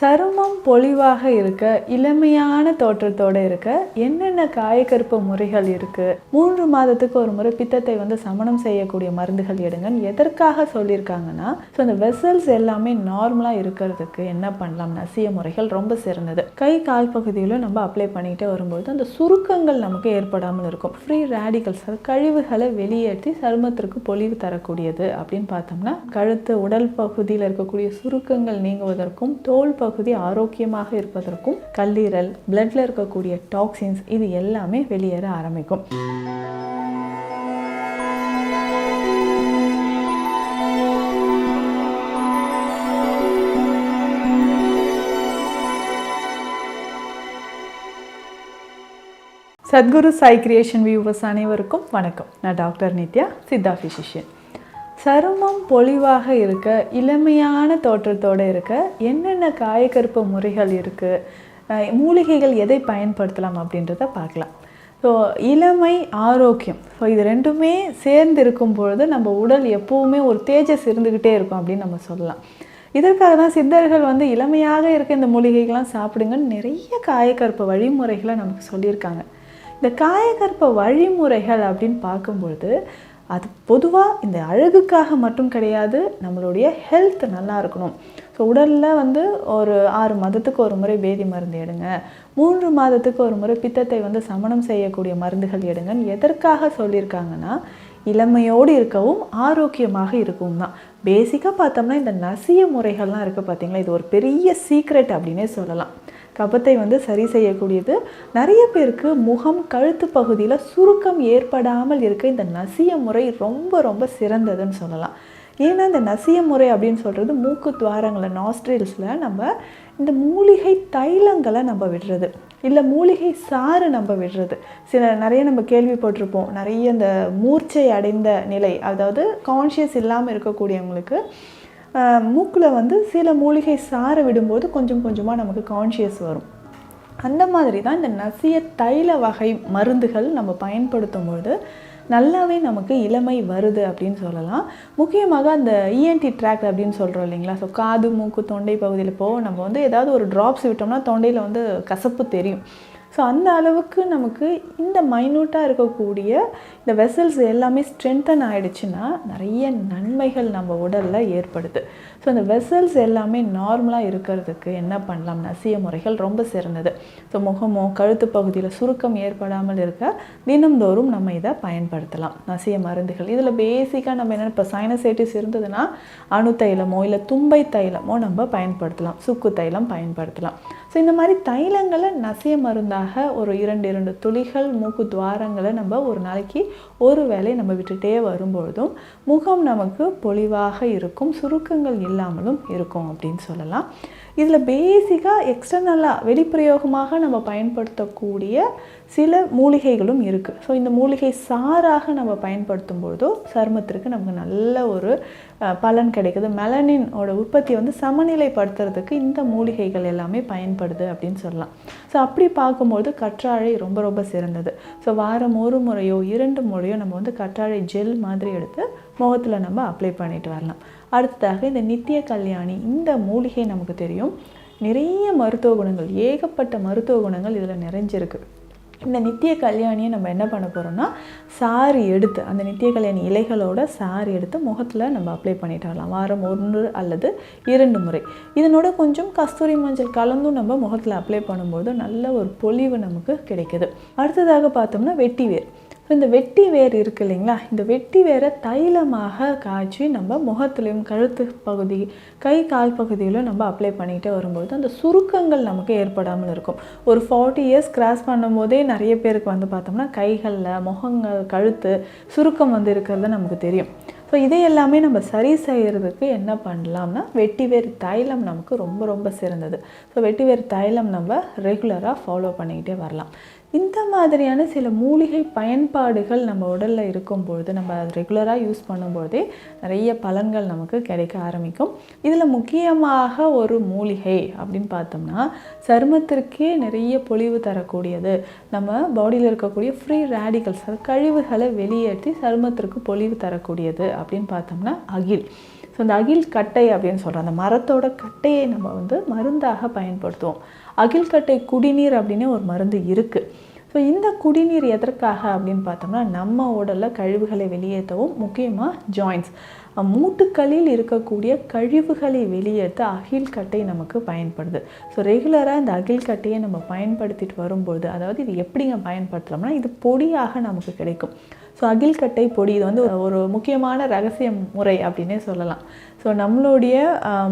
சருமம் பொலிவாக இருக்க இளமையான தோற்றத்தோடு இருக்க என்னென்ன காயக்கருப்பு முறைகள் இருக்குது மூன்று மாதத்துக்கு ஒரு முறை பித்தத்தை வந்து சமணம் செய்யக்கூடிய மருந்துகள் எடுங்கன்னு எதற்காக சொல்லியிருக்காங்கன்னா ஸோ இந்த வெசல்ஸ் எல்லாமே நார்மலாக இருக்கிறதுக்கு என்ன பண்ணலாம்? நசிய முறைகள் ரொம்ப சிறந்தது. கை கால் பகுதியிலும் நம்ம அப்ளை பண்ணிக்கிட்டே வரும்போது அந்த சுருக்கங்கள் நமக்கு ஏற்படாமல் இருக்கும். ஃப்ரீ ரேடிகல்ஸ் அது கழிவுகளை வெளியேற்றி சருமத்திற்கு பொலிவு தரக்கூடியது அப்படின்னு பார்த்தோம்னா கழுத்து உடல் பகுதியில் இருக்கக்கூடிய சுருக்கங்கள் நீங்குவதற்கும் தோல் பகுதி ஆரோக்கியமாக இருப்பதற்கும் கல்லீரல் பிளட்ல இருக்கக்கூடிய டாக்ஸின்ஸ் இது எல்லாமே வெளியேற ஆரம்பிக்கும். சத்குரு சாய் கிரியேஷன் வியூவர்ஸ் அனைவருக்கும் வணக்கம். நான் டாக்டர் நித்யா சித்தா ஃபிசிஷியன் சருமம் பொலிவாக இருக்க இளமையான தோற்றத்தோடு இருக்க என்னென்ன காயக்கருப்பு முறைகள் இருக்குது மூலிகைகள் எதை பயன்படுத்தலாம் அப்படின்றத பார்க்கலாம். ஸோ இளமை ஆரோக்கியம். ஸோ இது ரெண்டுமே சேர்ந்து இருக்கும் பொழுது நம்ம உடல் எப்போவுமே ஒரு தேஜஸ் இருந்துக்கிட்டே இருக்கும் அப்படின்னு நம்ம சொல்லலாம். இதற்காக தான் சித்தர்கள் வந்து இளமையாக இருக்க இந்த மூலிகைகள்லாம் சாப்பிடுங்கன்னு நிறைய காயக்கற்ப வழிமுறைகளை நமக்கு சொல்லியிருக்காங்க. இந்த காயக்கற்ப வழிமுறைகள் அப்படின்னு பார்க்கும்பொழுது அது பொதுவாக இந்த அழகுக்காக மட்டும் கிடையாது நம்மளுடைய ஹெல்த் நல்லா இருக்கணும். ஸோ உடலில் வந்து ஒரு ஆறு மாதத்துக்கு ஒரு முறை பேதி மருந்து எடுங்க. மூன்று மாதத்துக்கு ஒரு முறை பித்தத்தை வந்து சமணம் செய்யக்கூடிய மருந்துகள் எடுங்கன்னு எதற்காக சொல்லியிருக்காங்கன்னா இளமையோடு இருக்கவும் ஆரோக்கியமாக இருக்கவும் தான் பேசிக்காக பார்த்தோம்னா இந்த நசிய முறைகள்லாம் இருக்குது பார்த்தீங்களா இது ஒரு பெரிய சீக்ரெட் அப்படின்னே சொல்லலாம். கபத்தை வந்து சரி செய்யக்கூடியது. நிறைய பேருக்கு முகம் கழுத்து பகுதியில் சுருக்கம் ஏற்படாமல் இருக்க இந்த நசிய முறை ரொம்ப ரொம்ப சிறந்ததுன்னு சொல்லலாம். ஏன்னா இந்த நசிய முறை அப்படின்னு சொல்கிறது மூக்கு துவாரங்களை நாஸ்ட்ரில்ஸில் நம்ம இந்த மூலிகை தைலங்களை நம்ம விடுறது. இல்லை மூலிகை சாறு நம்ம விடுறது. சில நிறைய நம்ம கேள்விப்பட்டிருப்போம். நிறைய இந்த மூர்ச்சை அடைந்த நிலை அதாவது கான்ஷியஸ் இல்லாமல் இருக்கக்கூடியவங்களுக்கு மூக்கில் வந்து சில மூலிகை சாறு விடும்போது கொஞ்சம் கொஞ்சமாக நமக்கு கான்ஷியஸ் வரும். அந்த மாதிரி தான் இந்த நசிய தைல வகை மருந்துகள் நம்ம பயன்படுத்தும் பொழுது நல்லாவே நமக்கு இளமை வருது அப்படின்னு சொல்லலாம். முக்கியமாக அந்த இஎன்டி ட்ராக் அப்படின்னு சொல்கிறோம் இல்லைங்களா? ஸோ காது மூக்கு தொண்டை பகுதியில் போக நம்ம வந்து ஏதாவது ஒரு ட்ராப்ஸ் விட்டோம்னா தொண்டையில் வந்து கசப்பு தெரியும். ஸோ அந்த அளவுக்கு நமக்கு இந்த மைன்யூட்டாக இருக்கக்கூடிய இந்த வெசல்ஸ் எல்லாமே ஸ்ட்ரென்தன் ஆகிடுச்சுன்னா நிறைய நன்மைகள் நம்ம உடலில் ஏற்படுது. ஸோ இந்த வெசல்ஸ் எல்லாமே நார்மலாக இருக்கிறதுக்கு என்ன பண்ணலாம்? நசிய முறைகள் ரொம்ப சிறந்தது. ஸோ முகமோ கழுத்து பகுதியில் சுருக்கம் ஏற்படாமல் இருக்க தினம்தோறும் நம்ம இதை பயன்படுத்தலாம். நசிய மருந்துகள். இதில் பேசிக்காக நம்ம என்ன இப்போ சைனசைட்டிஸ் இருந்ததுன்னா அணு தைலமோ இல்லை தும்பை தைலமோ நம்ம பயன்படுத்தலாம். சுக்கு தைலம் பயன்படுத்தலாம். ஸோ இந்த மாதிரி தைலங்களை நசிய மருந்தாக ஒரு இரண்டு இரண்டு துளிகள் மூக்கு துவாரங்களை நம்ம ஒரு நாளைக்கு ஒரு வேளை நம்ம விட்டுட்டே வரும்பொழுதும் முகம் நமக்கு பொலிவாக இருக்கும் சுருக்கங்கள் இல்லாமலும் இருக்கும் அப்படின்னு சொல்லலாம். இதில் பேசிக்காக எக்ஸ்டர்னலாக வெளிப்பிரயோகமாக நம்ம பயன்படுத்தக்கூடிய சில மூலிகைகளும் இருக்குது ஸோ இந்த மூலிகை சாராக நம்ம பயன்படுத்தும் பொழுதோ சருமத்திற்கு நமக்கு நல்ல ஒரு பலன் கிடைக்குது. மெலனினோட உற்பத்தியை வந்து சமநிலைப்படுத்துறதுக்கு இந்த மூலிகைகள் எல்லாமே பயன்படுது. அப்படின்னு சொல்லலாம். ஸோ அப்படி பார்க்கும்போது கற்றாழை ரொம்ப ரொம்ப சிறந்தது. ஸோ வாரம் ஒரு முறையோ இரண்டு முறையோ நம்ம வந்து கற்றாழை ஜெல் மாதிரி எடுத்து முகத்தில் நம்ம அப்ளை பண்ணிட்டு வரலாம். அடுத்ததாக இந்த நித்திய கல்யாணி இந்த மூலிகை நமக்கு தெரியும். நிறைய மருத்துவ குணங்கள் ஏகப்பட்ட மருத்துவ குணங்கள் இதில் நிறைஞ்சிருக்கு. இந்த நித்திய கல்யாணியை நம்ம என்ன பண்ண போகிறோம்னா சாரி எடுத்து அந்த நித்திய கல்யாணி இலைகளோட சாரி எடுத்து முகத்தில் நம்ம அப்ளை பண்ணிட்டு வரலாம் வாரம் ஒன்று அல்லது இரண்டு முறை. இதனோட கொஞ்சம் கஸ்தூரி மஞ்சள் கலந்தும் நம்ம முகத்தில் அப்ளை பண்ணும்போது நல்ல ஒரு பொலிவு நமக்கு கிடைக்குது. அடுத்ததாக பார்த்தோம்னா வெட்டி வேர் இந்த வெட்டி வேர் இருக்குது இல்லைங்களா? இந்த வெட்டி வேரை தைலமாக காய்ச்சி நம்ம முகத்துலேயும் கழுத்து பகுதி கை கால் பகுதியிலும் நம்ம அப்ளை பண்ணிக்கிட்டே வரும்போது அந்த சுருக்கங்கள் நமக்கு ஏற்படாமல் இருக்கும். ஒரு ஃபார்ட்டி இயர்ஸ் கிராஸ் பண்ணும்போதே நிறைய பேருக்கு வந்து பார்த்தோம்னா கைகளில் முகங்கள் கழுத்து சுருக்கம் வந்து இருக்கிறது நமக்கு தெரியும். ஸோ இதை எல்லாமே நம்ம சரி செய்கிறதுக்கு என்ன பண்ணலாம்னா வெட்டிவேர் தைலம் நமக்கு ரொம்ப ரொம்ப சிறந்தது. ஸோ வெட்டிவேர் தைலம் நம்ம ரெகுலராக ஃபாலோ பண்ணிக்கிட்டே வரலாம். இந்த மாதிரியான சில மூலிகை பயன்பாடுகள் நம்ம உடலில் இருக்கும்பொழுது நம்ம அது ரெகுலராக யூஸ் பண்ணும்போதே நிறைய பலன்கள் நமக்கு கிடைக்க ஆரம்பிக்கும். இதில் முக்கியமாக ஒரு மூலிகை அப்படின்னு பார்த்தோம்னா சருமத்திற்கே நிறைய பொலிவு தரக்கூடியது. நம்ம பாடியில் இருக்கக்கூடிய ஃப்ரீ ரேடிகல்ஸ் அது கழிவுகளை வெளியேற்றி சருமத்திற்கு பொலிவு தரக்கூடியது அப்படின்னு பார்த்தோம்னா அகில். ஸோ அந்த அகில் கட்டை அப்படின்னு சொல்கிறோம் அந்த மரத்தோட கட்டையை நம்ம வந்து மருந்தாக பயன்படுத்துவோம். அகில் கட்டை குடிநீர் அப்படின்னு ஒரு மருந்து இருக்குது ஸோ இந்த குடிநீர் எதற்காக அப்படின்னு பார்த்தோம்னா நம்ம உடலில் கழிவுகளை வெளியேற்றவும் முக்கியமாக ஜாயின்ஸ் மூட்டுக்களில் இருக்கக்கூடிய கழிவுகளை வெளியேற்ற அகில் கட்டை நமக்கு பயன்படுது. ஸோ ரெகுலராக இந்த அகில் கட்டையை நம்ம பயன்படுத்திட்டு வரும்பொழுது அதாவது இது எப்படிங்க பயன்படுத்துகிறோம்னா இது பொடியாக நமக்கு கிடைக்கும். ஸோ அகில்கட்டை பொடி இது வந்து ஒரு முக்கியமான ரகசிய முறை அப்படின்னே சொல்லலாம். ஸோ நம்மளுடைய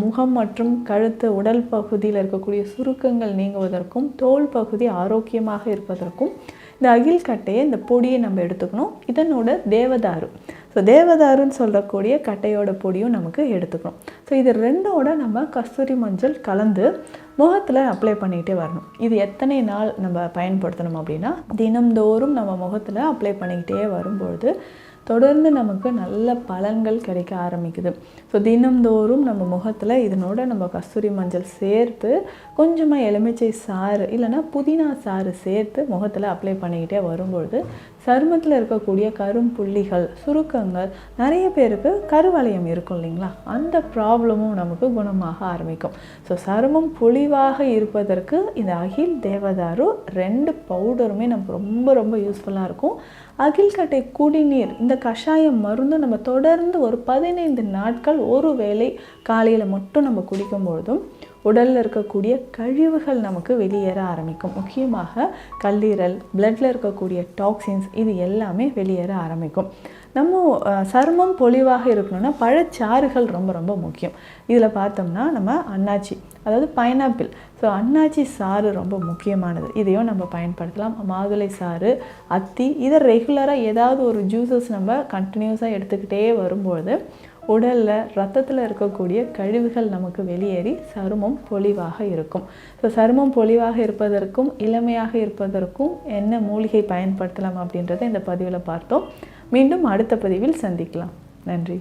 முகம் மற்றும் கழுத்து உடல் பகுதியில் இருக்கக்கூடிய சுருக்கங்கள் நீங்குவதற்கும் தோல் பகுதி ஆரோக்கியமாக இருப்பதற்கும் இந்த அகில்கட்டையை இந்த பொடியை நம்ம எடுத்துக்கணும். இதனோட தேவதாரு. ஸோ தேவதாருன்னு சொல்லக்கூடிய கட்டையோட பொடியும் நமக்கு எடுத்துக்கணும். ஸோ இது ரெண்டோட நம்ம கஸ்தூரி மஞ்சள் கலந்து முகத்தில் அப்ளை பண்ணிகிட்டே வரணும். இது எத்தனை நாள் நம்ம பயன்படுத்தணும் அப்படின்னா தினம்தோறும் நம்ம முகத்தில் அப்ளை பண்ணிக்கிட்டே வரும்பொழுது தொடர்ந்து நமக்கு நல்ல பலன்கள் கிடைக்க ஆரம்பிக்குது. ஸோ தினம்தோறும் நம்ம முகத்தில் இதனோட நம்ம கஸ்தூரி மஞ்சள் சேர்த்து கொஞ்சமாக எலுமிச்சை சாறு இல்லைன்னா புதினா சாறு சேர்த்து முகத்தில் அப்ளை பண்ணிக்கிட்டே வரும்பொழுது சருமத்தில் இருக்கக்கூடிய கரும்புள்ளிகள் சுருக்கங்கள் நிறைய பேருக்கு கருவளையம் இருக்கும் இல்லைங்களா? அந்த ப்ராப்ளமும் நமக்கு குணமாக ஆரம்பிக்கும். ஸோ சருமம் பொழிவாக இருப்பதற்கு இந்த அகில் தேவதாரு ரெண்டு பவுடருமே நமக்கு ரொம்ப ரொம்ப யூஸ்ஃபுல்லாக இருக்கும். அகில்கட்டை குடிநீர் இந்த கஷாயம் மருந்து நம்ம தொடர்ந்து ஒரு பதினைந்து நாட்கள் ஒரு வேளை காலையில் மட்டும் நம்ம குடிக்கும் பொழுதும் உடலில் இருக்கக்கூடிய கழிவுகள் நமக்கு வெளியேற ஆரம்பிக்கும். முக்கியமாக கல்லீரல் பிளட்டில் இருக்கக்கூடிய டாக்ஸின்ஸ் இது எல்லாமே வெளியேற ஆரம்பிக்கும். நம்ம சருமம் பொலிவாக இருக்கணும்னா பழச்சாறுகள் ரொம்ப ரொம்ப முக்கியம். இதில் பார்த்தோம்னா நம்ம அன்னாச்சி அதாவது பைனாப்பிள் ஸோ அன்னாச்சி சாறு ரொம்ப முக்கியமானது. இதையும் நம்ம பயன்படுத்தலாம். மாதுளை சாறு அத்தி இதை ரெகுலராக ஏதாவது ஒரு ஜூஸஸ் நம்ம கண்டினியூஸாக எடுத்துக்கிட்டே வரும்பொழுது உடலில் ரத்தத்தில் இருக்கக்கூடிய கழிவுகள் நமக்கு வெளியேறி சருமம் பொலிவாக இருக்கும். ஸோ சருமம் பொலிவாக இருப்பதற்கும் இளமையாக இருப்பதற்கும் என்ன மூலிகை பயன்படுத்தலாம் அப்படின்றத இந்த பதிவில் பார்த்தோம். மீண்டும் அடுத்த பதிவில் சந்திக்கலாம். நன்றி.